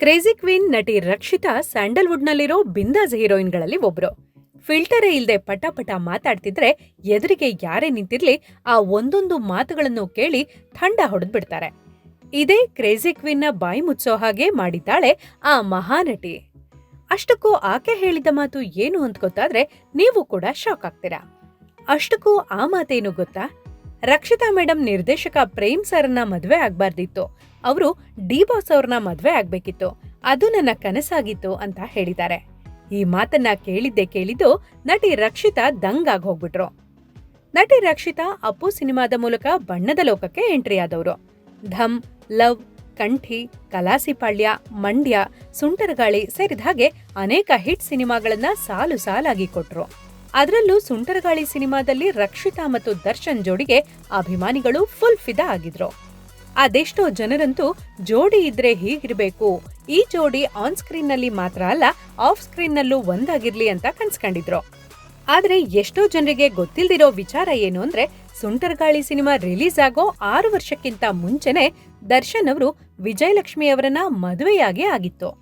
Crazy queen ನಟಿ ರಕ್ಷಿತಾ ಸ್ಯಾಂಡಲ್ವುಡ್ನಲ್ಲಿರೋ ಬಿಂದಾಸ್ ಹೀರೋಯಿನ್ಗಳಲ್ಲಿ ಒಬ್ರು. ಫಿಲ್ಟರೇ ಇಲ್ಲದೆ ಪಟ ಪಟ ಮಾತಾಡ್ತಿದ್ರೆ ಎದುರಿಗೆ ಯಾರೇ ನಿಂತಿರ್ಲಿ, ಆ ಒಂದೊಂದು ಮಾತುಗಳನ್ನು ಕೇಳಿ ಥಂಡ ಹೊಡೆದ್ಬಿಡ್ತಾರೆ. ಇದೇ ಕ್ರೇಜಿ ಕ್ವೀನ್ನ ಬಾಯಿ ಮುಚ್ಚೋ ಹಾಗೆ ಮಾಡಿದ್ದಾಳೆ ಆ ಮಹಾನಟಿ. ಅಷ್ಟಕ್ಕೂ ಆಕೆ ಹೇಳಿದ ಮಾತು ಏನು ಅಂತ ಗೊತ್ತಾದ್ರೆ ನೀವು ಕೂಡ ಶಾಕ್ ಆಗ್ತೀರಾ. ಅಷ್ಟಕ್ಕೂ ಆ ಮಾತೇನು ಗೊತ್ತಾ? ರಕ್ಷಿತಾ ಮೇಡಮ್ ನಿರ್ದೇಶಕ ಪ್ರೇಮ್ ಸರ್ನ ಮದುವೆ ಆಗ್ಬಾರ್ದಿತ್ತು. ಅವರು ಡಿ ಬಾಸ್ ಅವ್ರನ್ನ ಮದುವೆ ಆಗ್ಬೇಕಿತ್ತು. ಅದು ನನ್ನ ಕನಸಾಗಿತ್ತು ಅಂತ ಹೇಳಿದ್ದಾರೆ. ಈ ಮಾತನ್ನ ಕೇಳಿದ್ದೆ ಕೇಳಿದ್ದು ನಟಿ ರಕ್ಷಿತಾ ದಂಗಾಗ್ ಹೋಗ್ಬಿಟ್ರು ನಟಿ ರಕ್ಷಿತಾ ಅಪ್ಪು ಸಿನಿಮಾದ ಮೂಲಕ ಬಣ್ಣದ ಲೋಕಕ್ಕೆ ಎಂಟ್ರಿ ಆದವರು. ಧಮ್, ಲವ್, ಕಂಠಿ ಕಲಾಸಿಪಾಳ್ಯ ಮಂಡ್ಯ, ಸುಂಟರಗಾಳಿ ಸೇರಿದ ಹಾಗೆ ಅನೇಕ ಹಿಟ್ ಸಿನಿಮಾಗಳನ್ನ ಸಾಲು ಸಾಲಾಗಿ ಕೊಟ್ರು. ಅದರಲ್ಲೂ ಸುಂಟರಗಾಳಿ ಸಿನಿಮಾದಲ್ಲಿ ರಕ್ಷಿತಾ ಮತ್ತು ದರ್ಶನ್ ಜೋಡಿಗೆ ಅಭಿಮಾನಿಗಳು ಫುಲ್ ಫಿದಾ ಆಗಿದ್ರು. ಅದೆಷ್ಟೋ ಜನರಂತೂ ಜೋಡಿ ಇದ್ರೆ ಹೀಗಿರ್ಬೇಕು. ಈ ಜೋಡಿ ಆನ್ ಸ್ಕ್ರೀನ್ನಲ್ಲಿ ಮಾತ್ರ ಅಲ್ಲ ಆಫ್ ಸ್ಕ್ರೀನ್ ನಲ್ಲೂ ಒಂದಾಗಿರ್ಲಿ ಅಂತ ಕನ್ಸ್ಕೊಂಡಿದ್ರು. ಆದ್ರೆ ಎಷ್ಟೋ ಜನರಿಗೆ ಗೊತ್ತಿಲ್ದಿರೋ ವಿಚಾರ ಏನು ಅಂದ್ರೆ, ಸುಂಟರ್ಗಾಳಿ ಸಿನಿಮಾ ರಿಲೀಸ್ ಆಗೋ ಆರು ವರ್ಷಕ್ಕಿಂತ ಮುಂಚೆನೆ ದರ್ಶನ್ ಅವರು ವಿಜಯಲಕ್ಷ್ಮಿ ಅವರನ್ನ ಮದುವೆಯಾಗಿ ಆಗಿತ್ತು.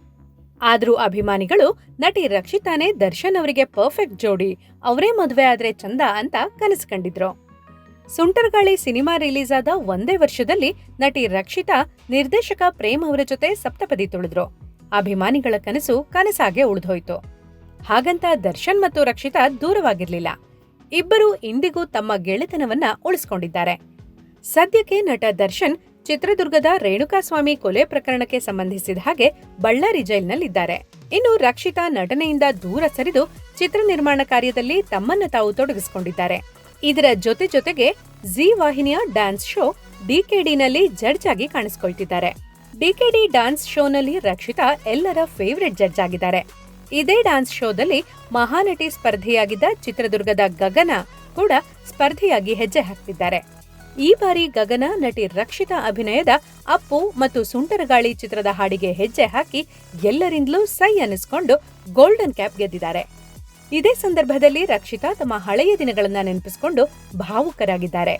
ಆದ್ರೂ ಅಭಿಮಾನಿಗಳು ನಟಿ ರಕ್ಷಿತಾನೇ ದರ್ಶನ್ ಅವರಿಗೆ ಪರ್ಫೆಕ್ಟ್ ಜೋಡಿ, ಅವರೇ ಮದುವೆ ಆದ್ರೆ ಚಂದ ಅಂತ ಕನಸು ಕಂಡಿದ್ರು ಸುಂಟರ್ಗಾಳಿ ಸಿನಿಮಾ ರಿಲೀಸ್ ಆದ ಒಂದೇ ವರ್ಷದಲ್ಲಿ ನಟಿ ರಕ್ಷಿತಾ, ನಿರ್ದೇಶಕ ಪ್ರೇಮ್ ಅವರ ಜೊತೆ ಸಪ್ತಪದಿ ತುಳಿದ್ರು. ಅಭಿಮಾನಿಗಳ ಕನಸು ಕನಸಾಗೆ ಉಳಿದೋಯ್ತು. ಹಾಗಂತ ದರ್ಶನ್ ಮತ್ತು ರಕ್ಷಿತಾ ದೂರವಾಗಿರ್ಲಿಲ್ಲ. ಇಬ್ಬರೂ ಇಂದಿಗೂ ತಮ್ಮ ಗೆಳೆತನವನ್ನ ಉಳಿಸ್ಕೊಂಡಿದ್ದಾರೆ. ಸದ್ಯಕ್ಕೆ ನಟ ದರ್ಶನ್ ಚಿತ್ರದುರ್ಗದ ರೇಣುಕಾಸ್ವಾಮಿ ಕೊಲೆ ಪ್ರಕರಣಕ್ಕೆ ಸಂಬಂಧಿಸಿದ ಹಾಗೆ ಬಳ್ಳಾರಿ ಜೈಲ್ನಲ್ಲಿದ್ದಾರೆ. ಇನ್ನು ರಕ್ಷಿತಾ ನಟನೆಯಿಂದ ದೂರ ಸರಿದು ಚಿತ್ರ ನಿರ್ಮಾಣ ಕಾರ್ಯದಲ್ಲಿ ತಮ್ಮನ್ನು ತಾವು ತೊಡಗಿಸಿಕೊಂಡಿದ್ದಾರೆ. ಇದರ ಜೊತೆ ಜೊತೆಗೆ ಜಿ ವಾಹಿನಿಯ ಡ್ಯಾನ್ಸ್ ಶೋ ಡಿಕೆಡಿನಲ್ಲಿ ಜಡ್ಜ್ ಆಗಿ ಕಾಣಿಸಿಕೊಳ್ತಿದ್ದಾರೆ. ಡಿಕೆಡಿ ಡ್ಯಾನ್ಸ್ ಶೋನಲ್ಲಿ ರಕ್ಷಿತಾ ಎಲ್ಲರ ಫೇವರೆಟ್ ಜಡ್ಜ್ ಆಗಿದ್ದಾರೆ. ಇದೇ ಡ್ಯಾನ್ಸ್ ಶೋದಲ್ಲಿ ಮಹಾನಟಿ ಸ್ಪರ್ಧೆಯಾಗಿದ್ದ ಚಿತ್ರದುರ್ಗದ ಗಗನ ಕೂಡ ಸ್ಪರ್ಧೆಯಾಗಿ ಹೆಜ್ಜೆ ಹಾಕ್ತಿದ್ದಾರೆ. ಈ ಬಾರಿ ಗಗನ, ನಟಿ ರಕ್ಷಿತಾ ಅಭಿನಯದ ಅಪ್ಪು ಮತ್ತು ಸುಂಟರಗಾಳಿ ಚಿತ್ರದ ಹಾಡಿಗೆ ಹೆಜ್ಜೆ ಹಾಕಿ ಎಲ್ಲರಿಂದಲೂ ಸೈ ಅನ್ನಿಸ್ಕೊಂಡು ಗೋಲ್ಡನ್ ಕ್ಯಾಪ್ ಗೆದ್ದಿದ್ದಾರೆ. ಇದೇ ಸಂದರ್ಭದಲ್ಲಿ ರಕ್ಷಿತಾ ತಮ್ಮ ಹಳೆಯ ದಿನಗಳನ್ನ ನೆನಪಿಸಿಕೊಂಡು ಭಾವುಕರಾಗಿದ್ದಾರೆ.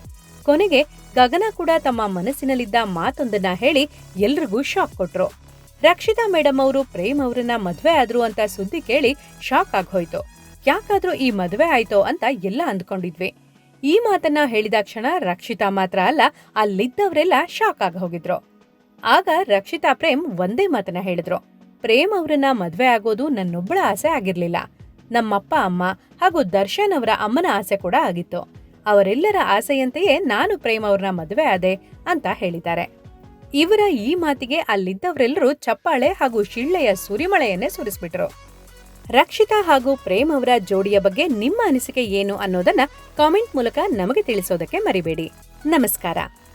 ಕೊನೆಗೆ ಗಗನ ಕೂಡ ತಮ್ಮ ಮನಸ್ಸಿನಲ್ಲಿದ್ದ ಮಾತೊಂದನ್ನ ಹೇಳಿ ಎಲ್ರಿಗೂ ಶಾಕ್ ಕೊಟ್ರು. ರಕ್ಷಿತಾ ಮೇಡಮ್ ಅವರು ಪ್ರೇಮ್ ಅವರನ್ನ ಮದುವೆ ಆದ್ರು ಅಂತ ಸುದ್ದಿ ಕೇಳಿ ಶಾಕ್ ಆಗೋಯ್ತು ಯಾಕಾದ್ರೂ ಈ ಮದುವೆ ಆಯ್ತೋ ಅಂತ ಎಲ್ಲ ಅಂದ್ಕೊಂಡಿದ್ವಿ. ಈ ಮಾತನ್ನ ಹೇಳಿದ ಕ್ಷಣ ರಕ್ಷಿತಾ ಮಾತ್ರ ಅಲ್ಲ, ಅಲ್ಲಿದ್ದವರೆಲ್ಲ ಶಾಕ್ ಆಗಿ ಹೋಗಿದ್ರು. ಆಗ ರಕ್ಷಿತಾ ಪ್ರೇಮ್ ಒಂದೇ ಮಾತನ್ನ ಹೇಳಿದ್ರು. ಪ್ರೇಮ್ ಅವರನ್ನ ಮದ್ವೆ ಆಗೋದು ನನ್ನೊಬ್ಬಳ ಆಸೆ ಆಗಿರ್ಲಿಲ್ಲ. ನಮ್ಮಪ್ಪ ಅಮ್ಮ ಹಾಗೂ ದರ್ಶನ್ ಅವರ ಅಮ್ಮನ ಆಸೆ ಕೂಡ ಆಗಿತ್ತು. ಅವರೆಲ್ಲರ ಆಸೆಯಂತೆಯೇ ನಾನು ಪ್ರೇಮ್ ಅವ್ರನ್ನ ಮದುವೆ ಆದೆ ಅಂತ ಹೇಳಿದ್ದಾರೆ. ಇವರ ಈ ಮಾತಿಗೆ ಅಲ್ಲಿದ್ದವರೆಲ್ಲರೂ ಚಪ್ಪಾಳೆ ಹಾಗೂ ಶಿಳ್ಳೆಯ ಸುರಿಮಳೆಯನ್ನೇ ಸುರಿಸ್ಬಿಟ್ರು. ರಕ್ಷಿತಾ ಹಾಗೂ ಪ್ರೇಮ್ ಅವರ ಜೋಡಿಯ ಬಗ್ಗೆ ನಿಮ್ಮ ಅನಿಸಿಕೆ ಏನು ಅನ್ನೋದನ್ನ ಕಾಮೆಂಟ್ ಮೂಲಕ ನಮಗೆ ತಿಳಿಸೋದಕ್ಕೆ ಮರಿಬೇಡಿ. ನಮಸ್ಕಾರ.